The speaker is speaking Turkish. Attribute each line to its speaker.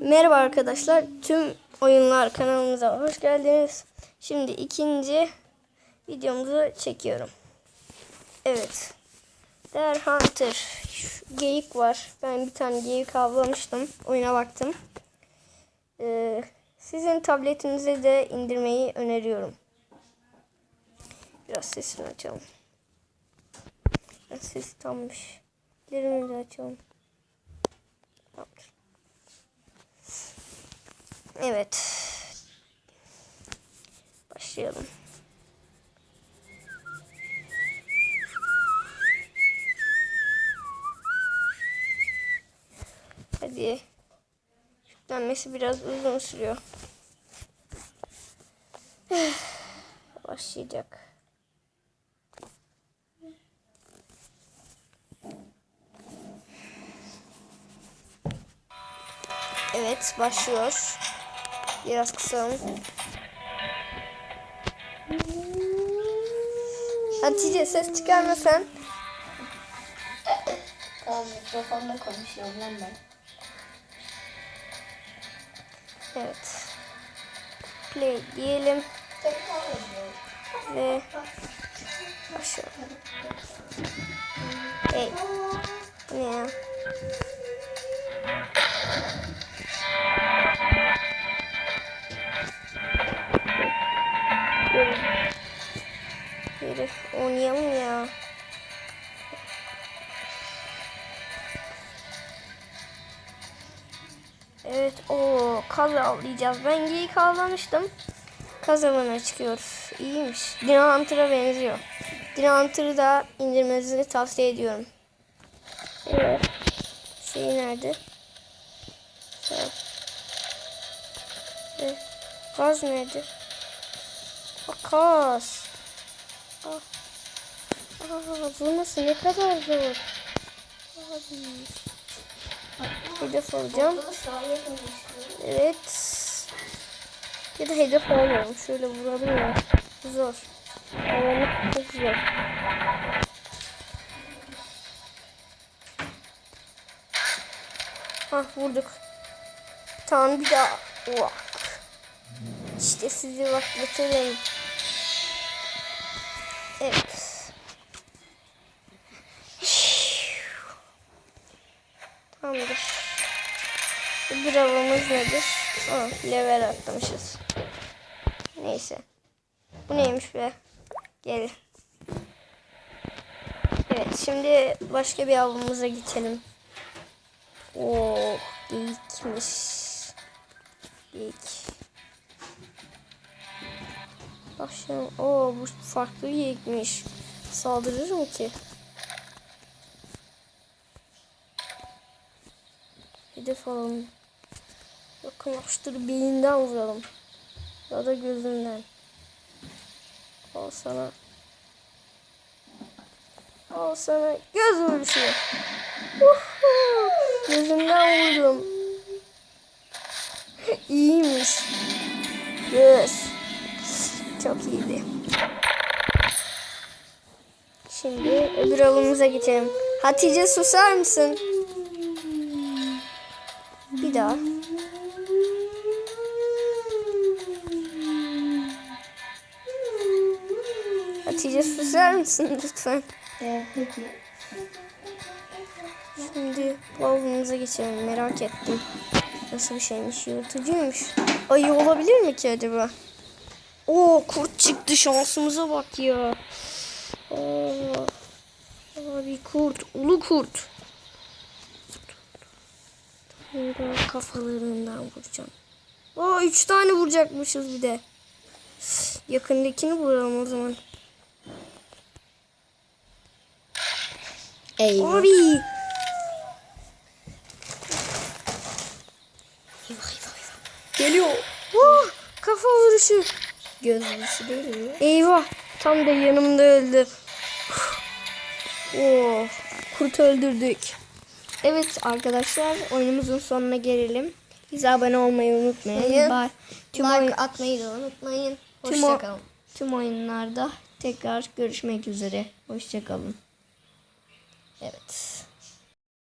Speaker 1: Merhaba arkadaşlar. Tüm oyunlar kanalımıza hoş geldiniz. Şimdi ikinci videomuzu çekiyorum. Evet. Der Hunter. Şu geyik var. Ben bir tane geyik avlamıştım. Oyuna baktım. Ee, sizin tabletinize de indirmeyi öneriyorum. Biraz sesini açalım. Ses tammış. İlerimi de açalım. Evet. Başlayalım. Hadi. Yüklenmesi biraz uzun sürüyor. Başlayacak. Evet başlıyor. Biraz kısalım. Hatice ses çıkarma sen.
Speaker 2: Tamam mikrofonda konuşuyorum lan ben.
Speaker 1: Evet. Play diyelim ve başlayalım. Hey. Ne ya? Herif oynayalım ya. Evet o kaz avlayacağız. Ben geyik avlamıştım. Kaz avına çıkıyor. İyiymiş. Dino Hunter'a benziyor. Dino Hunter'ı da indirmenizi tavsiye ediyorum. Evet. Şey nerede? Kaz nerede? Kaz. Aa. Bu nasıl? Ne kadar zor. Hedef alacağım. Evet. Ya da hedef alıyorum. Şöyle vuralım ya. Zor. Avlamak çok zor. Hah vurduk. Tamam bir daha. Vak. İşte sizi vaklatırım. Evet. Tamamdır. Bir avımız nedir? Aa, level atlamışız. Neyse. Bu neymiş be? Gel. Evet şimdi başka bir avımıza geçelim. Oo, geyikmiş. Geyik. Bak şimdi, oo bu farklı geyikmiş. Saldırır mı ki? Hedef alalım. Yakınlaştır beyinden vuralım. Ya da gözünden. Al sana. Al sana göz vuruşu. Uhu! Gözünden vurdum. İyiymiş. Göz. Çok iyiydi. Şimdi öbür avımıza geçelim. Hatice susar mısın? Bir daha. Hatice susar mısın lütfen?
Speaker 2: Ee, peki.
Speaker 1: Şimdi bu avımıza geçelim. Merak ettim. Nasıl bir şeymiş? Yırtıcıymış. Ayı olabilir mi ki acaba? Oo kurt çıktı. Şansımıza bak ya. Oo. Abi kurt. Ulu kurt. Burada kafalarından vuracağım. Aa üç tane vuracakmışız bir de. Yakındakini vuralım o zaman.
Speaker 2: Eyvah.
Speaker 1: Abi. Eyvah eyvah eyvah. Geliyor. Oh, kafa vuruşu.
Speaker 2: Göz vuruşu değil mi?
Speaker 1: Eyvah. Tam da yanımda öldü. Oh, kurt öldürdük. Evet arkadaşlar oyunumuzun sonuna gelelim. Bize abone olmayı unutmayın. Bye. Tüm,
Speaker 2: like
Speaker 1: oyun-
Speaker 2: atmayı da unutmayın.
Speaker 1: Tüm
Speaker 2: Hoşçakalın.
Speaker 1: tüm oyunlarda tekrar görüşmek üzere. Hoşçakalın.
Speaker 2: Evet.